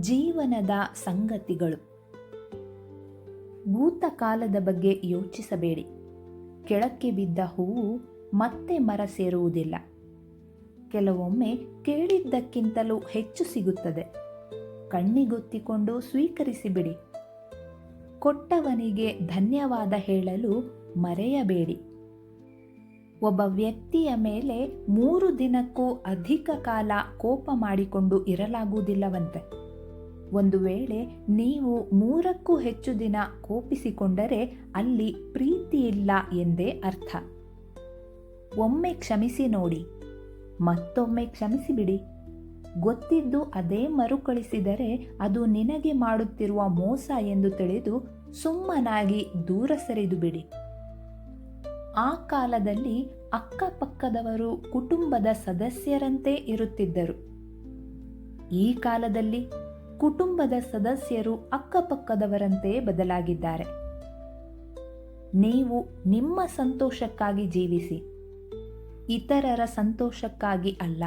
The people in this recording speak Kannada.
ಜೀವನದ ಸಂಗತಿಗಳು. ಭೂತಕಾಲದ ಬಗ್ಗೆ ಯೋಚಿಸಬೇಡಿ. ಕೆಳಕ್ಕೆ ಬಿದ್ದ ಹೂವು ಮತ್ತೆ ಮರ ಸೇರುವುದಿಲ್ಲ. ಕೆಲವೊಮ್ಮೆ ಕೇಳಿದ್ದಕ್ಕಿಂತಲೂ ಹೆಚ್ಚು ಸಿಗುತ್ತದೆ. ಕಣ್ಣಿಗೊತ್ತಿಕೊಂಡು ಸ್ವೀಕರಿಸಿಬಿಡಿ. ಕೊಟ್ಟವನಿಗೆ ಧನ್ಯವಾದ ಹೇಳಲು ಮರೆಯಬೇಡಿ. ಒಬ್ಬ ವ್ಯಕ್ತಿಯ ಮೇಲೆ ಮೂರು ದಿನಕ್ಕೂ ಅಧಿಕ ಕಾಲ ಕೋಪ ಮಾಡಿಕೊಂಡು ಇರಲಾಗುವುದಿಲ್ಲವಂತೆ. ಒಂದು ವೇಳೆ ನೀವು ಮೂರಕ್ಕೂ ಹೆಚ್ಚು ದಿನ ಕೋಪಿಸಿಕೊಂಡರೆ ಅಲ್ಲಿ ಪ್ರೀತಿ ಇಲ್ಲ ಎಂದೇ ಅರ್ಥ. ಒಮ್ಮೆ ಕ್ಷಮಿಸಿ ನೋಡಿ, ಮತ್ತೊಮ್ಮೆ ಕ್ಷಮಿಸಿಬಿಡಿ. ಗೊತ್ತಿದ್ದು ಅದೇ ಮರುಕಳಿಸಿದರೆ ಅದು ನಿನಗೆ ಮಾಡುತ್ತಿರುವ ಮೋಸ ಎಂದು ತಿಳಿದು ಸುಮ್ಮನಾಗಿ ದೂರ ಸರಿದು ಬಿಡಿ. ಆ ಕಾಲದಲ್ಲಿ ಅಕ್ಕಪಕ್ಕದವರು ಕುಟುಂಬದ ಸದಸ್ಯರಂತೆ ಇರುತ್ತಿದ್ದರು. ಈ ಕಾಲದಲ್ಲಿ ಕುಟುಂಬದ ಸದಸ್ಯರು ಅಕ್ಕಪಕ್ಕದವರಂತೆ ಬದಲಾಗಿದ್ದಾರೆ. ನೀವು ನಿಮ್ಮ ಸಂತೋಷಕ್ಕಾಗಿ ಜೀವಿಸಿ ಇತರರ ಸಂತೋಷಕ್ಕಾಗಿ ಅಲ್ಲ.